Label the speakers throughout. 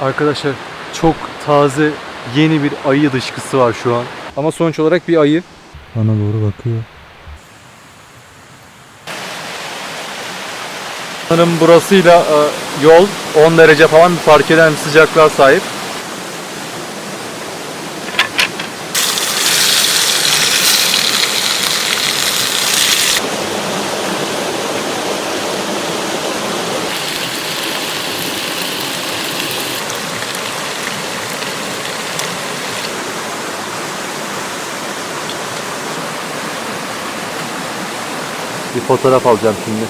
Speaker 1: Arkadaşlar çok taze yeni bir ayı dışkısı var şu an. Ama sonuç olarak bir ayı. Bana doğru bakıyor. Sanırım burasıyla e, yol 10 derece falan bir fark eden sıcaklığa sahip. Fotoğraf alacağım şimdi.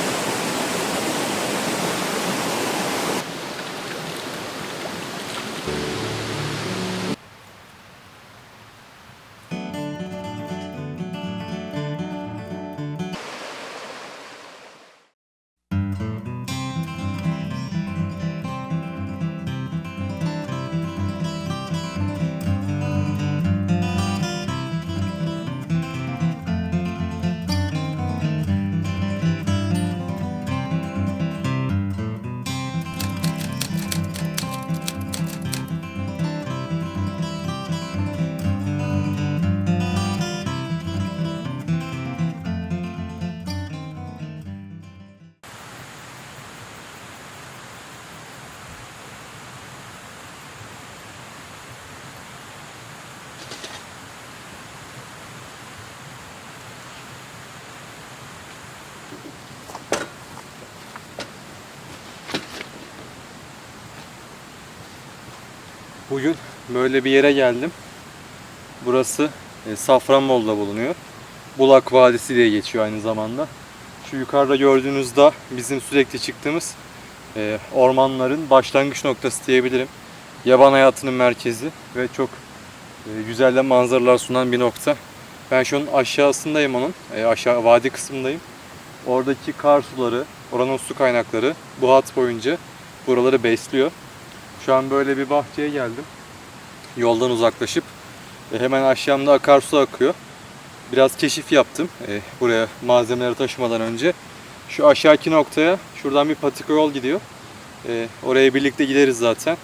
Speaker 1: Bugün böyle bir yere geldim. Burası e, Safranbolu'da bulunuyor. Bulak Vadisi diye geçiyor aynı zamanda. Şu yukarıda gördüğünüz dağ bizim sürekli çıktığımız e, ormanların başlangıç noktası diyebilirim. Yaban hayatının merkezi ve çok e, güzel de manzaralar sunan bir nokta. Ben şu an aşağısındayım onun. Aşağı vadi kısmındayım. Oradaki kar suları, oranın su kaynakları bu hat boyunca buraları besliyor. Şu an böyle bir bahçeye geldim. Yoldan uzaklaşıp e, hemen aşağımda akarsu akıyor. Biraz keşif yaptım e, buraya malzemeleri taşımadan önce. Şu aşağıki noktaya şuradan bir patika yol gidiyor. E, oraya birlikte gideriz zaten.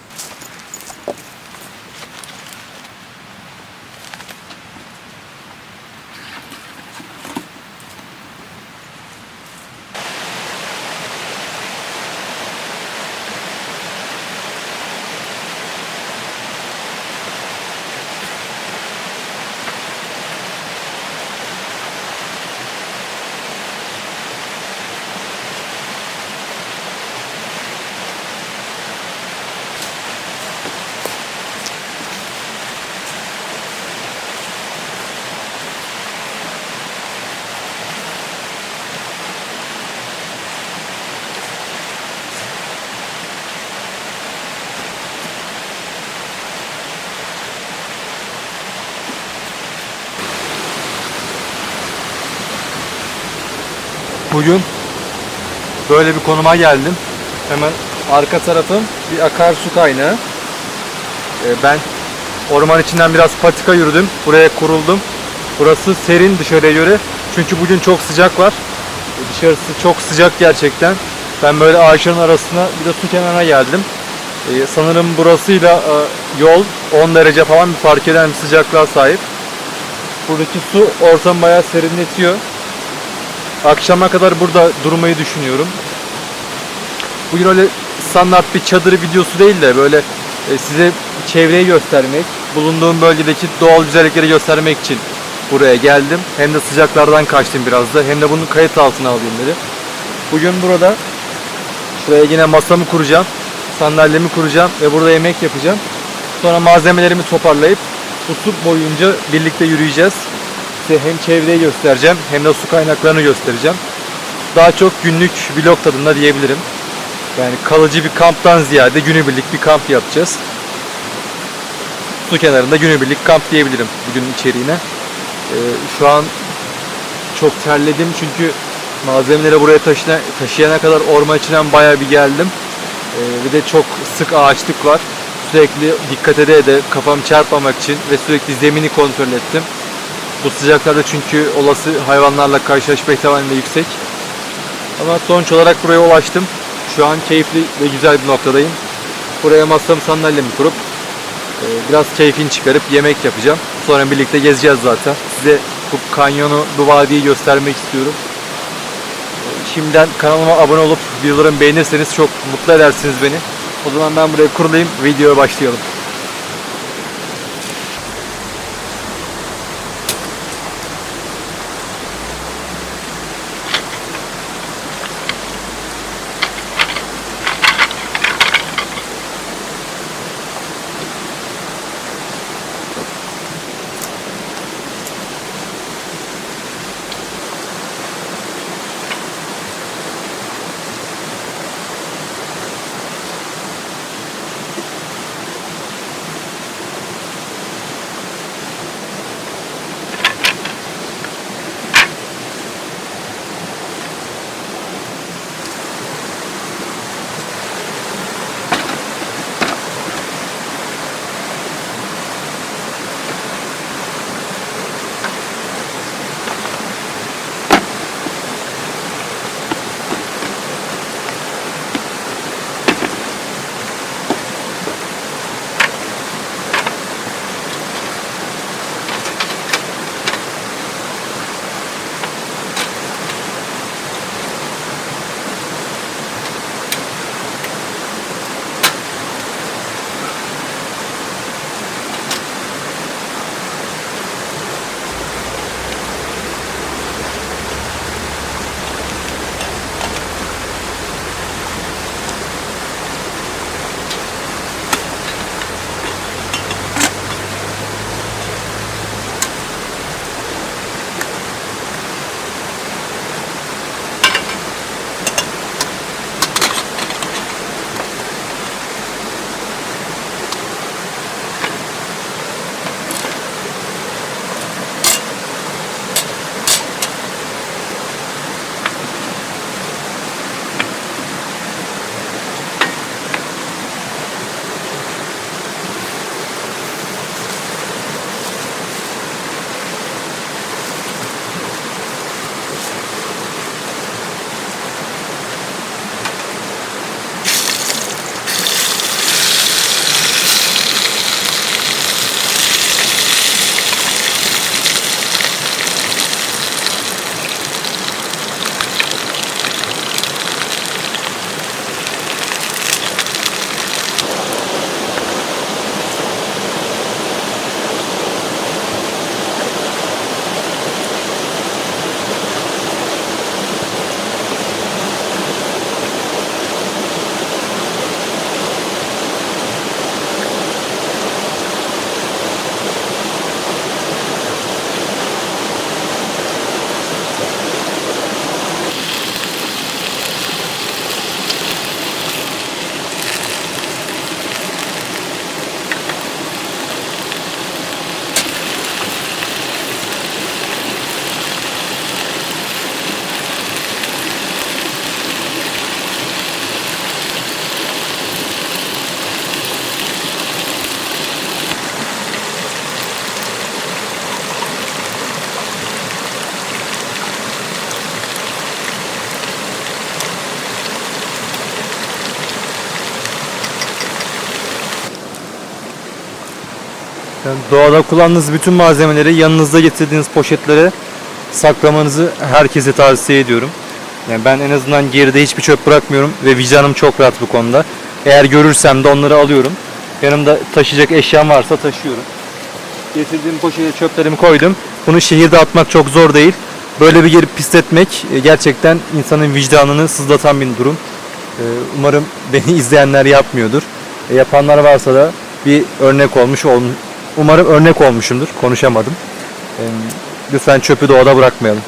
Speaker 1: Bugün böyle bir konuma geldim. Hemen arka tarafım bir akarsu kaynağı. Ee, ben orman içinden biraz patika yürüdüm. Buraya kuruldum. Burası serin dışarıya göre. Çünkü bugün çok sıcak var. Dışarısı çok sıcak gerçekten. Ben böyle ağaçların arasına bir de su kenarına geldim. Ee, sanırım burasıyla e, yol 10 derece falan bir fark eden bir sıcaklığa sahip. Buradaki su ortamı bayağı serinletiyor. Akşama kadar burada durmayı düşünüyorum. Bugün öyle standart bir çadır videosu değil de böyle e, size çevreyi göstermek, bulunduğum bölgedeki doğal güzellikleri göstermek için buraya geldim. Hem de sıcaklardan kaçtım biraz da hem de bunu kayıt altına alayım dedim. Bugün burada şuraya yine masamı kuracağım, sandalyemi kuracağım ve burada yemek yapacağım. Sonra malzemelerimi toparlayıp bu su boyunca birlikte yürüyeceğiz. Size hem çevreyi göstereceğim hem de su kaynaklarını göstereceğim. Daha çok günlük vlog tadında diyebilirim. Yani kalıcı bir kamptan ziyade günübirlik bir kamp yapacağız. Su kenarında günübirlik kamp diyebilirim bugün içeriğine. Ee, şu an çok terledim çünkü malzemeleri buraya taşına, taşıyana kadar orman içinden bayağı bir geldim. Ee, bir de çok sık ağaçlık var. Sürekli dikkat ede de kafam çarpmamak için ve sürekli zemini kontrol ettim. Bu sıcaklarda çünkü olası hayvanlarla karşılaşma ihtimali de yüksek. Ama sonuç olarak buraya ulaştım. Şu an keyifli ve güzel bir noktadayım. Buraya masamı sandalyemi kurup e, biraz keyfini çıkarıp yemek yapacağım. Sonra birlikte gezeceğiz zaten. Size bu kanyonu, bu vadiyi göstermek istiyorum. E, Şimdiden kanalıma abone olup videolarımı beğenirseniz çok mutlu edersiniz beni. O zaman ben buraya kurulayım, videoya başlayalım. Doğada kullandığınız bütün malzemeleri yanınızda getirdiğiniz poşetlere saklamanızı herkese tavsiye ediyorum. Yani ben en azından geride hiçbir çöp bırakmıyorum ve vicdanım çok rahat bu konuda. Eğer görürsem de onları alıyorum. Yanımda taşıyacak eşyam varsa taşıyorum. Getirdiğim poşete çöplerimi koydum. Bunu şehirde atmak çok zor değil. Böyle bir yeri pisletmek e, gerçekten insanın vicdanını sızlatan bir durum. E, Umarım beni izleyenler yapmıyordur. E, Yapanlar varsa da bir örnek olmuş ol Umarım örnek olmuşumdur. Konuşamadım. Lütfen çöpü doğada bırakmayalım.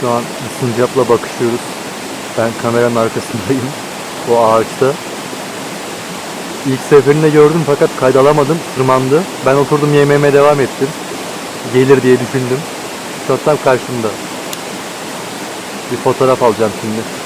Speaker 1: Şu an sincapla bakışıyoruz. Ben kameranın arkasındayım. O ağaçta. İlk seferinde gördüm fakat kaydalamadım. Tırmandı. Ben oturdum yemeğime devam ettim. Gelir diye düşündüm. Şu an tam karşımda. Bir fotoğraf alacağım şimdi.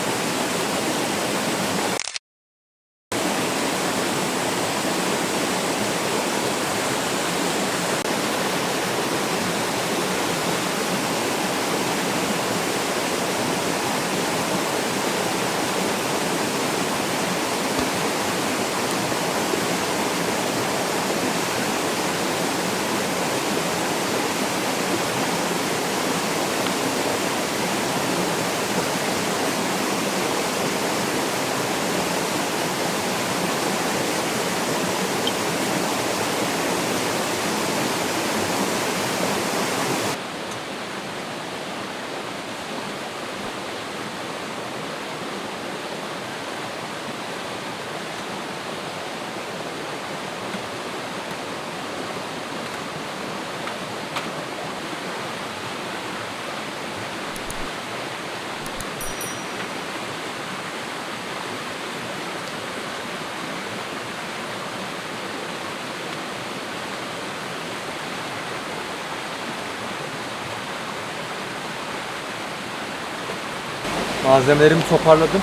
Speaker 1: Malzemelerimi toparladım.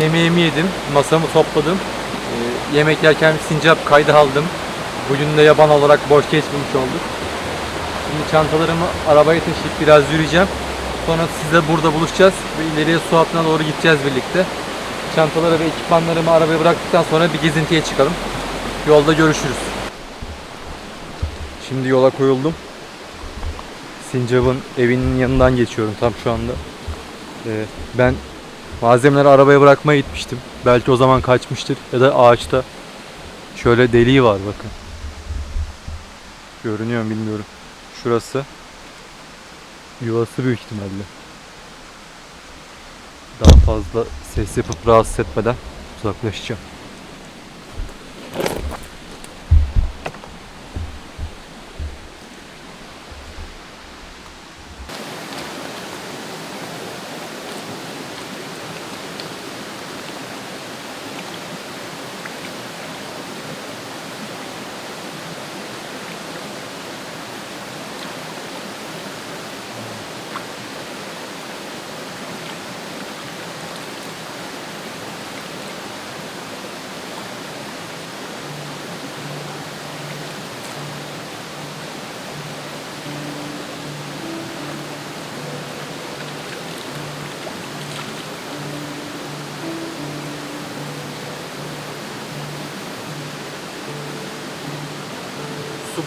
Speaker 1: Yemeğimi yedim. Masamı topladım. Ee, yemek yerken sincap kaydı aldım. Bugün de yaban olarak boş geçmemiş olduk. Şimdi çantalarımı arabaya taşıyıp biraz yürüyeceğim. Sonra sizle burada buluşacağız ve ileriye su hattına doğru gideceğiz birlikte. Çantaları ve ekipmanlarımı arabaya bıraktıktan sonra bir gezintiye çıkalım. Yolda görüşürüz. Şimdi yola koyuldum. Sincap'ın evinin yanından geçiyorum tam şu anda. Ee, ben malzemeleri arabaya bırakmaya gitmiştim. Belki o zaman kaçmıştır ya da ağaçta şöyle deliği var bakın. Görünüyor mu bilmiyorum. Şurası yuvası büyük ihtimalle. Daha fazla ses yapıp rahatsız etmeden uzaklaşacağım.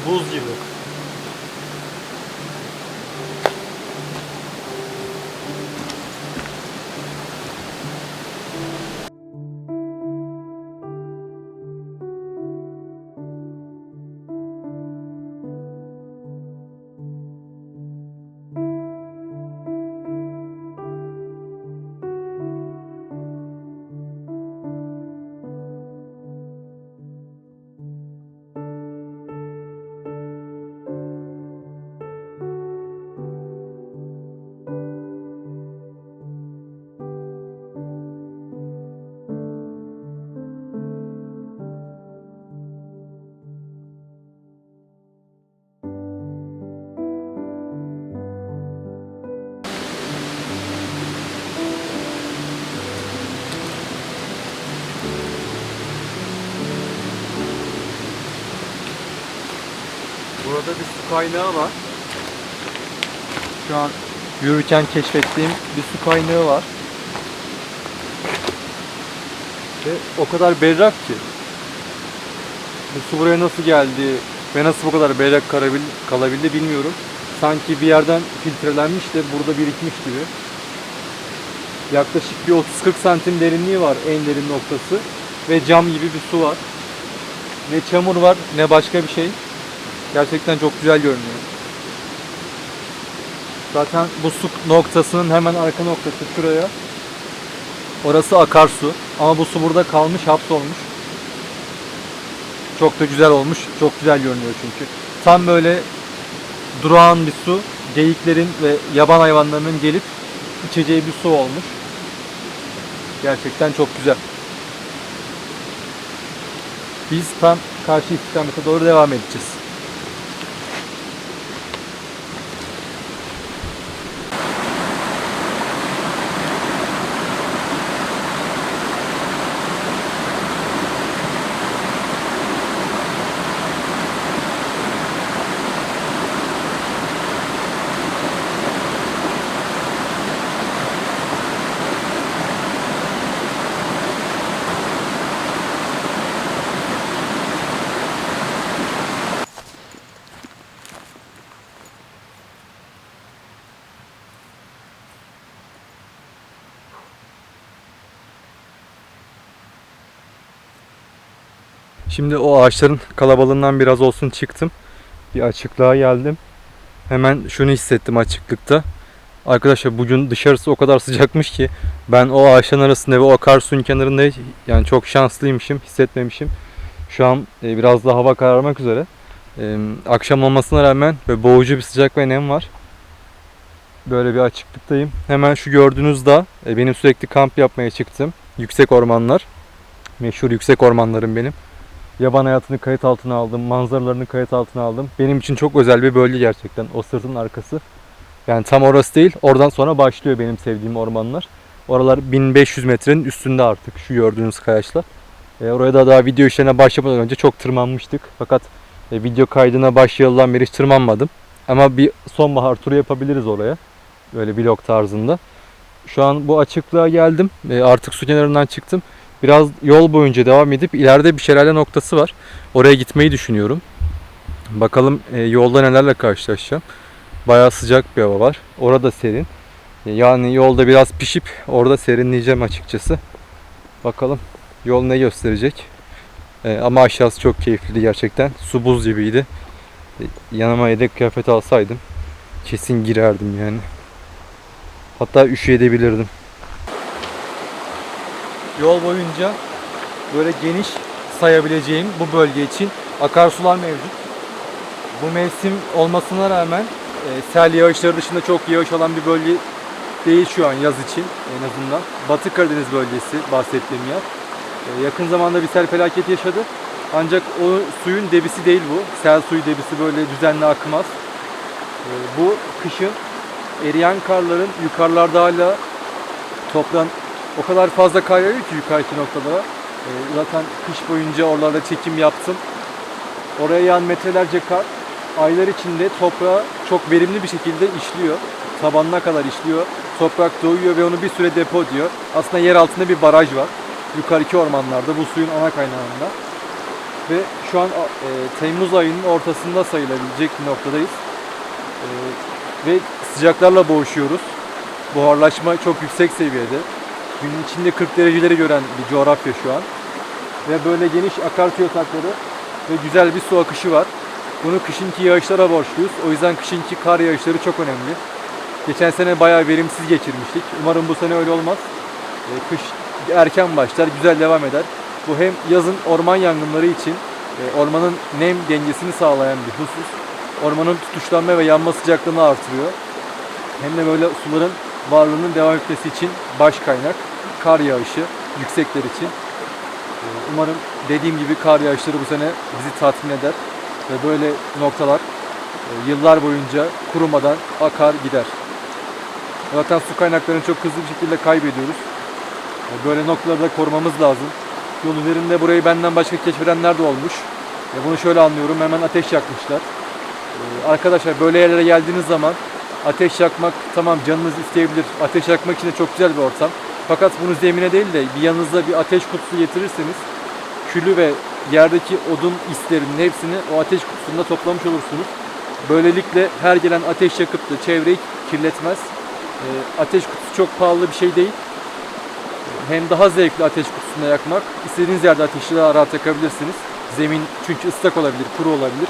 Speaker 1: Buz gibi. Kaynağı var. Şu an yürürken keşfettiğim bir su kaynağı var. Ve o kadar berrak ki. Bu su buraya nasıl geldi ve nasıl bu kadar berrak kalabil- kalabildi bilmiyorum. Sanki bir yerden filtrelenmiş de burada birikmiş gibi. Yaklaşık bir 30-40 santim derinliği var en derin noktası. Ve cam gibi bir su var. Ne çamur var ne başka bir şey. Gerçekten çok güzel görünüyor. Zaten bu su noktasının hemen arka noktası şuraya. Orası akarsu. Ama bu su burada kalmış, hapsolmuş. Çok da güzel olmuş. Çok güzel görünüyor çünkü. Tam böyle durağan bir su geyiklerin ve yaban hayvanlarının gelip içeceği bir su olmuş. Gerçekten çok güzel. Biz tam karşı istikamete doğru devam edeceğiz. Şimdi o ağaçların kalabalığından biraz olsun çıktım. Bir açıklığa geldim. Hemen şunu hissettim açıklıkta. Arkadaşlar bugün dışarısı o kadar sıcakmış ki ben o ağaçların arasında ve o akarsuyun kenarında yani çok şanslıymışım, hissetmemişim. Şu an e, biraz da hava kararmak üzere. E, akşam olmasına rağmen ve boğucu bir sıcak ve nem var. Böyle bir açıklıktayım. Hemen şu gördüğünüz dağ e, benim sürekli kamp yapmaya çıktım. Yüksek ormanlar. Meşhur yüksek ormanlarım benim. Yaban hayatını kayıt altına aldım, manzaralarını kayıt altına aldım. Benim için çok özel bir bölge gerçekten o sırtın arkası. Yani tam orası değil, oradan sonra başlıyor benim sevdiğim ormanlar. Oralar 1500 metrenin üstünde artık şu gördüğünüz kayaçlar. E, oraya da daha video işlerine başlamadan önce çok tırmanmıştık. Fakat e, video kaydına başlayalıdan beri hiç tırmanmadım. Ama bir sonbahar turu yapabiliriz oraya. Böyle vlog tarzında. Şu an bu açıklığa geldim. E, artık su kenarından çıktım. Biraz yol boyunca devam edip ileride bir şelale noktası var. Oraya gitmeyi düşünüyorum. Bakalım e, yolda nelerle karşılaşacağım. Bayağı sıcak bir hava var. Orada serin. E, Yani yolda biraz pişip orada serinleyeceğim açıkçası. Bakalım yol ne gösterecek. E, ama aşağısı çok keyifliydi gerçekten. Su buz gibiydi. E, yanıma yedek kıyafet alsaydım kesin girerdim yani. Hatta üşüyebilirdim. Yol boyunca böyle geniş sayabileceğim bu bölge için akarsular mevcut. Bu mevsim olmasına rağmen e, sel yağışları dışında çok yağış alan bir bölge değil şu an yaz için en azından. Batı Karadeniz bölgesi bahsettiğim yer. E, yakın zamanda bir sel felaketi yaşadı. Ancak o suyun debisi değil bu. Sel suyu debisi böyle düzenli akmaz. E, bu kışın eriyen karların yukarılarda hala toprağın o kadar fazla kar yağıyor ki yukarıki noktalara. Ee, zaten kış boyunca oralarda çekim yaptım. Oraya yağan metrelerce kar aylar içinde toprağa çok verimli bir şekilde işliyor. Tabanına kadar işliyor. Toprak doyuyor ve onu bir süre depo diyor. Aslında yer altında bir baraj var. Yukarıki ormanlarda bu suyun ana kaynağında. Ve şu an e, Temmuz ayının ortasında sayılabilecek bir noktadayız. E, ve sıcaklarla boğuşuyoruz. Buharlaşma çok yüksek seviyede. Gün içinde 40 dereceleri gören bir coğrafya şu an. Ve böyle geniş akarsu yatakları ve güzel bir su akışı var. Bunu kışınki yağışlara borçluyuz. O yüzden kışınki kar yağışları çok önemli. Geçen sene bayağı verimsiz geçirmiştik. Umarım bu sene öyle olmaz. Ee, Kış erken başlar, güzel devam eder. Bu hem yazın orman yangınları için e, ormanın nem dengesini sağlayan bir husus. Ormanın tutuşlanma ve yanma sıcaklığını artırıyor. Hem de böyle suların varlığının devam etmesi için baş kaynak kar yağışı yüksekler için. Ee, Umarım dediğim gibi kar yağışları bu sene bizi tatmin eder ve böyle noktalar e, yıllar boyunca kurumadan akar gider. Zaten su kaynaklarını çok hızlı bir şekilde kaybediyoruz. E, Böyle noktaları da korumamız lazım. Yol üzerinde burayı benden başka keşfedenler de olmuş. E, Bunu şöyle anlıyorum. Hemen ateş yakmışlar. Arkadaşlar böyle yerlere geldiğiniz zaman ateş yakmak tamam canınız isteyebilir. Ateş yakmak için de çok güzel bir ortam. Fakat bunu zemine değil de bir yanınızda bir ateş kutusu getirirseniz külü ve yerdeki odun islerinin hepsini o ateş kutusunda toplamış olursunuz. Böylelikle her gelen ateş yakıp da çevreyi kirletmez. E, ateş kutusu çok pahalı bir şey değil. Hem daha zevkli ateş kutusunda yakmak. İstediğiniz yerde ateşi daha rahat yakabilirsiniz. Zemin çünkü ıslak olabilir, kuru olabilir.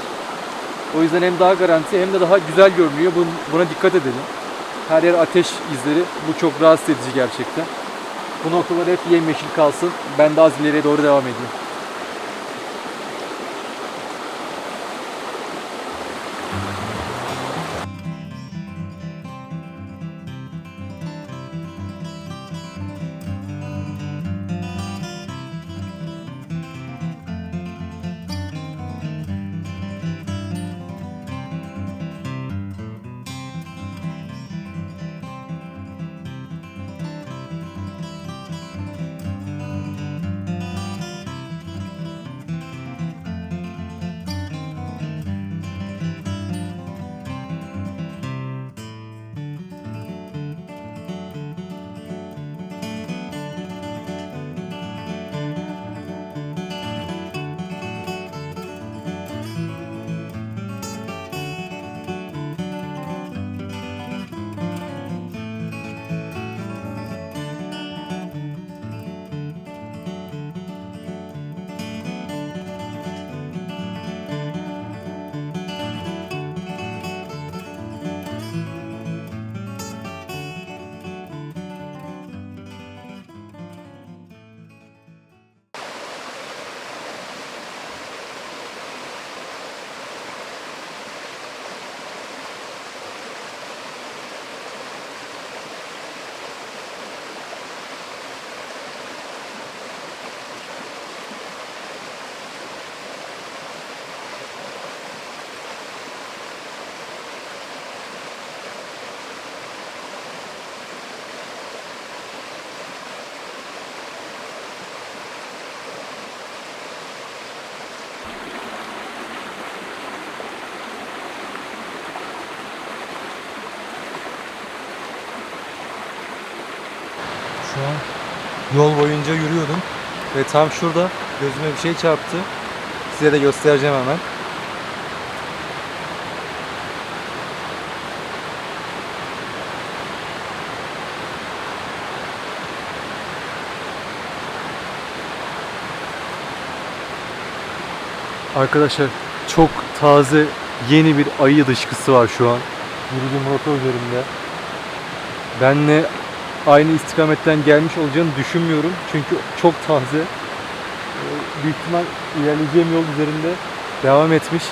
Speaker 1: O yüzden hem daha garanti hem de daha güzel görünüyor. Bun- Buna dikkat edelim. Her yer ateş izleri. Bu çok rahatsız edici gerçekten. Bu noktalar hep yemyeşil kalsın. Ben daha az ileriye doğru devam edeyim. Yol boyunca yürüyordum. Ve tam şurada gözüme bir şey çarptı. Size de göstereceğim hemen. Arkadaşlar çok taze yeni bir ayı dışkısı var şu an. Yürüdüğüm rota üzerinde. Benle aynı istikametten gelmiş olacağını düşünmüyorum. Çünkü çok taze. Ee, Büyük ihtimal ilerleyeceğim yol üzerinde devam etmiş.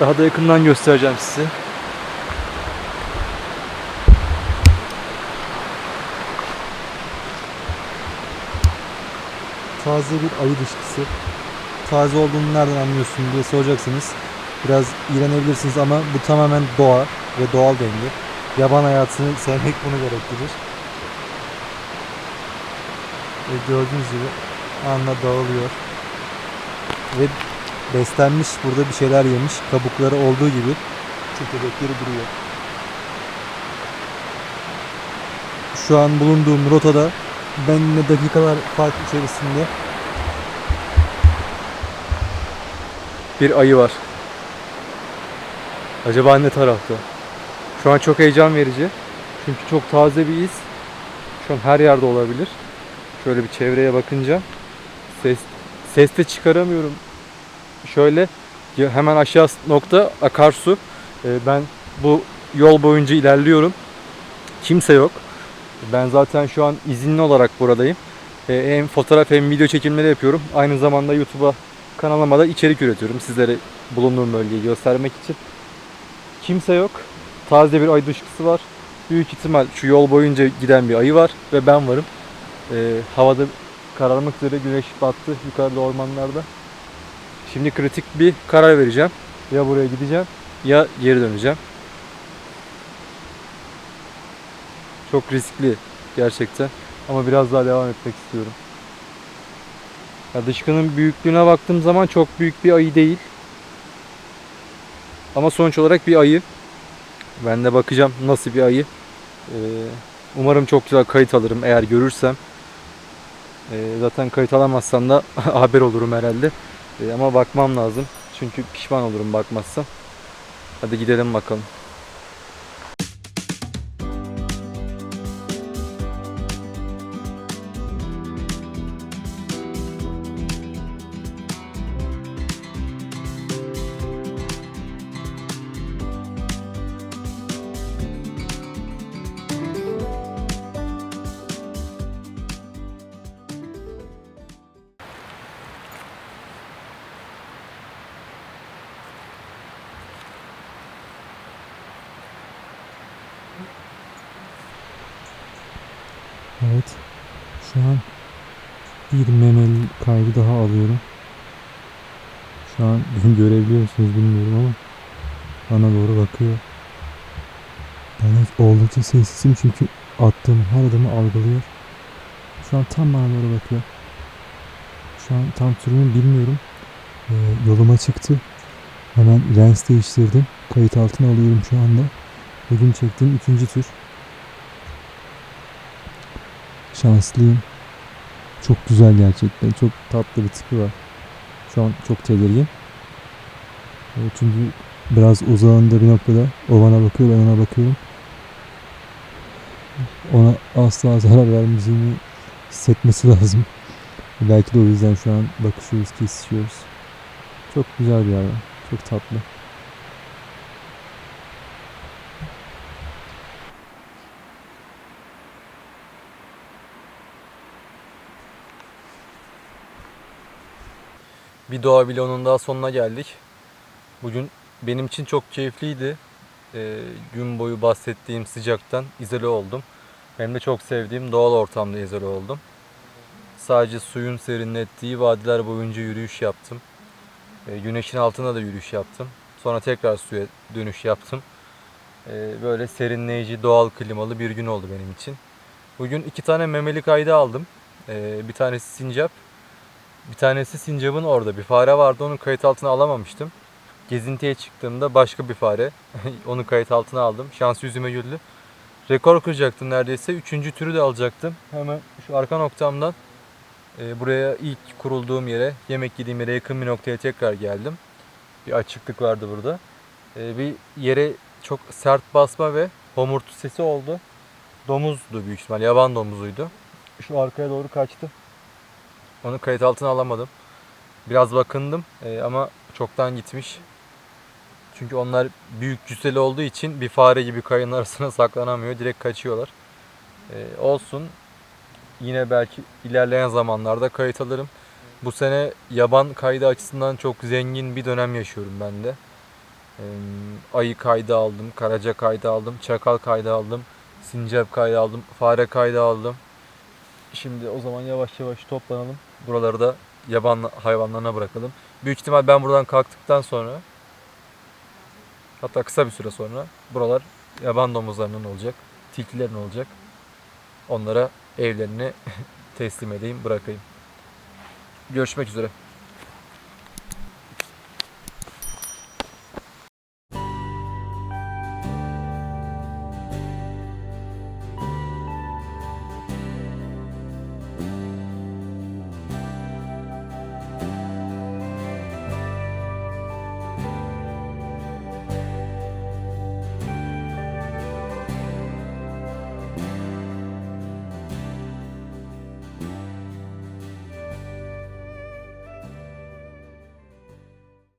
Speaker 1: Daha da yakından göstereceğim size. Taze bir ayı dışkısı. Taze olduğunu nereden anlıyorsun diye soracaksınız. Biraz iğrenebilirsiniz ama bu tamamen doğa ve doğal denge. Yaban hayatını sevmek bunu gerektirir. Ve gördüğünüz gibi anla dağılıyor. Ve beslenmiş burada bir şeyler yemiş. Kabukları olduğu gibi çekirdekleri duruyor. Şu an bulunduğum rotada benimle dakikalar fark içerisinde bir ayı var. Acaba ne tarafta? Şu an çok heyecan verici. Çünkü çok taze bir iz. Şu an her yerde olabilir. Şöyle bir çevreye bakınca ses ses de çıkaramıyorum. Şöyle hemen aşağı nokta akarsu. Ee, ben bu yol boyunca ilerliyorum. Kimse yok. Ben zaten şu an izinli olarak buradayım. Ee, hem fotoğraf hem video çekimleri yapıyorum. Aynı zamanda YouTube'a kanalıma da içerik üretiyorum. Sizlere bulunduğum bölgeyi göstermek için. Kimse yok. Taze bir ayı dışkısı var. Büyük ihtimal şu yol boyunca giden bir ayı var ve ben varım. Ee, havada kararmak üzere güneş battı yukarıda ormanlarda. Şimdi kritik bir karar vereceğim. Ya buraya gideceğim ya geri döneceğim. Çok riskli gerçekten ama biraz daha devam etmek istiyorum. Ya dışkının büyüklüğüne baktığım zaman çok büyük bir ayı değil. Ama sonuç olarak bir ayı. Ben de bakacağım nasıl bir ayı. Ee, umarım çok güzel kayıt alırım eğer görürsem. Ee, zaten kayıt alamazsam da haber olurum herhalde. Ee, ama bakmam lazım. Çünkü pişman olurum bakmazsam. Hadi gidelim bakalım.
Speaker 2: Evet. Şu an bir memeli kaydı daha alıyorum. Şu an görebiliyor musunuz bilmiyorum ama bana doğru bakıyor. Ben oldukça sessizim çünkü attığım her adımı algılıyor. Şu an tam bana doğru bakıyor. Şu an tam türünü bilmiyorum. Ee, yoluma çıktı. Hemen lens değiştirdim. Kayıt altına alıyorum şu anda. Bugün çektiğim ikinci tür. Şanslıyım. Çok güzel gerçekten. Çok tatlı bir tipi var. Şu an çok tedirgin. E, Çünkü biraz uzağında bir noktada o bana bakıyor ben ona bakıyorum. Ona asla zarar vermeyeceğini hissetmesi lazım. Belki de o yüzden şu an bakışıyoruz, kesişiyoruz. Çok güzel bir hayvan. Çok tatlı.
Speaker 1: Bir doğa vlogunun daha sonuna geldik. Bugün benim için çok keyifliydi. Ee, gün boyu bahsettiğim sıcaktan izole oldum. Benim de çok sevdiğim doğal ortamda izole oldum. Sadece suyun serinlettiği vadiler boyunca yürüyüş yaptım. Ee, güneşin altında da yürüyüş yaptım. Sonra tekrar suya dönüş yaptım. Ee, böyle serinleyici, doğal klimalı bir gün oldu benim için. Bugün iki tane memeli kaydı aldım. Ee, bir tanesi sincap, bir tanesi sincapın orada bir fare vardı onu kayıt altına alamamıştım. Gezintiye çıktığımda başka bir fare. onu kayıt altına aldım. Şans yüzüme güldü. Rekor kıracaktım neredeyse. Üçüncü türü de alacaktım. Hemen şu arka noktamdan Ee, buraya ilk kurulduğum yere, yemek yediğim yere yakın bir noktaya tekrar geldim. Bir açıklık vardı burada. Ee, bir yere çok sert basma ve homurtu sesi oldu. Domuzdu büyük ihtimal, yaban domuzuydu. Şu arkaya doğru kaçtı. Onu kayıt altına alamadım. Biraz bakındım ee, ama çoktan gitmiş. Çünkü onlar büyük cüsseli olduğu için bir fare gibi kayın arasına saklanamıyor. Direkt kaçıyorlar. Ee, olsun. Yine belki ilerleyen zamanlarda kayıt alırım. Bu sene yaban kaydı açısından çok zengin bir dönem yaşıyorum ben de. Ee, ayı kaydı aldım, karaca kaydı aldım, çakal kaydı aldım, sincap kaydı aldım, fare kaydı aldım. Şimdi o zaman yavaş yavaş toplanalım. Buraları da yaban hayvanlarına bırakalım. Büyük ihtimal ben buradan kalktıktan sonra hatta kısa bir süre sonra buralar yaban domuzlarının olacak, tilkilerin olacak. Onlara evlerini teslim edeyim, bırakayım. Görüşmek üzere.